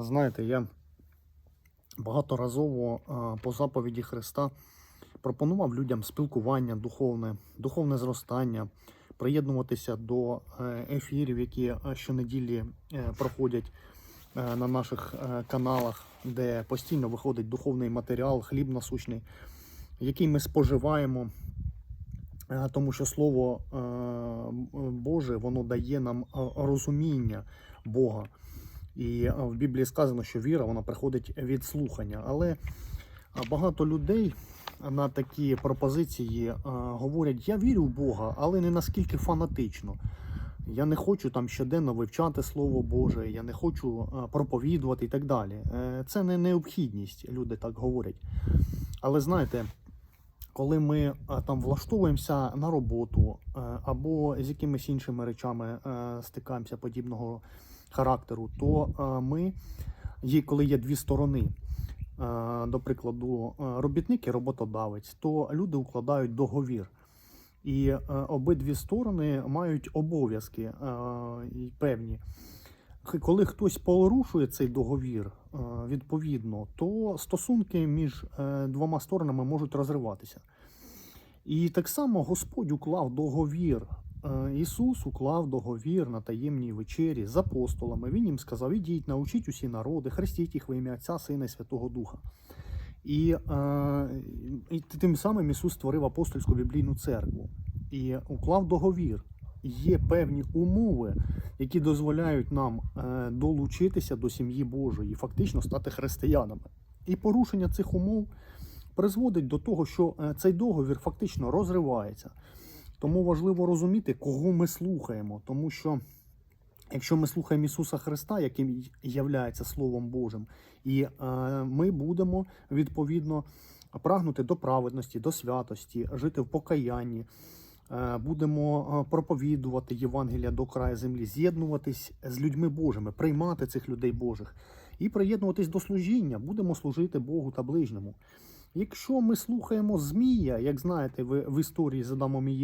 Знаєте, я багаторазово по заповіді Христа пропонував людям спілкування духовне, духовне зростання, приєднуватися до е, ефірів, які е, щонеділі е, проходять на наших каналах, де постійно виходить духовний матеріал, хліб насущний, який ми споживаємо. Тому що Слово Боже воно дає нам розуміння Бога. І е, в Біблії сказано, що віра вона приходить від слухання. Але е, багато людей на такі пропозиції е, говорять: я вірю в Бога, але не наскільки фанатично. Я не хочу там щоденно вивчати Слово Боже, я не хочу проповідувати і так далі. Це не необхідність, люди так говорять. Але знаєте, коли ми там влаштовуємося на роботу або з якимись іншими речами стикаємося подібного характеру, то е, ми є, коли є дві сторони. е, До прикладу, е, робітник і роботодавець, то люди укладають договір. І обидві сторони мають обов'язки певні. Коли хтось порушує цей договір, відповідно, то стосунки між двома сторонами можуть розриватися. І так само Господь уклав договір. Е, Ісус уклав договір на таємній вечері з апостолами. Він їм сказав: ідіть, научіть усі народи, хрестіть їх во ім'я Отця, Сина і Святого Духа. І, е, і тим самим Ісус створив апостольську біблійну церкву і уклав договір. Є певні умови, які дозволяють нам е, долучитися до сім'ї Божої фактично стати християнами. І порушення цих умов призводить до того, що цей договір фактично розривається. Тому важливо розуміти, кого ми слухаємо, тому що. Якщо ми слухаємо Ісуса Христа, яким являється Словом Божим, і е, ми будемо відповідно прагнути до праведності, до святості, жити в покаянні, е, будемо е, проповідувати Євангелія до краю землі, з'єднуватись з людьми Божими, приймати цих людей Божих і приєднуватись до служіння, будемо служити Богу та ближньому. Якщо ми слухаємо Змія, як знаєте, ви в історії з Адамом і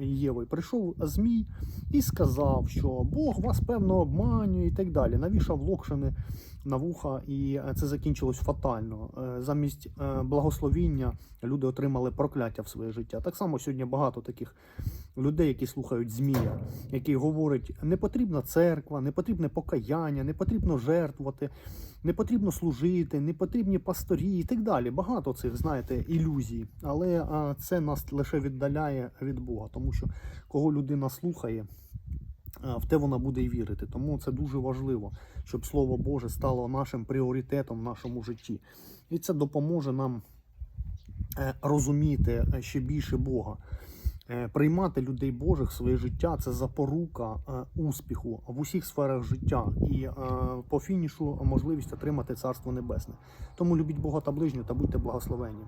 Євою, прийшов Змій і сказав, що Бог вас певно обманює і так далі. Навішав локшини на вуха, і е, це закінчилось фатально. Е, Замість е, благословіння люди отримали прокляття в своє життя. Так само сьогодні багато таких людей, які слухають Змія, які говорять, не потрібна церква, не потрібне покаяння, не потрібно жертвувати, не потрібно служити, не потрібні пасторі і так далі. Багато цих, знаєте, ілюзій. Але це нас лише віддаляє від Бога, тому що кого людина слухає, в те вона буде і вірити. Тому це дуже важливо, щоб Слово Боже стало нашим пріоритетом в нашому житті. І це допоможе нам е, розуміти е, ще більше Бога. Е, Приймати людей Божих в своє життя це запорука е, успіху в усіх сферах життя і е, по фінішу можливість отримати Царство Небесне. Тому любіть Бога та ближнього та будьте благословені.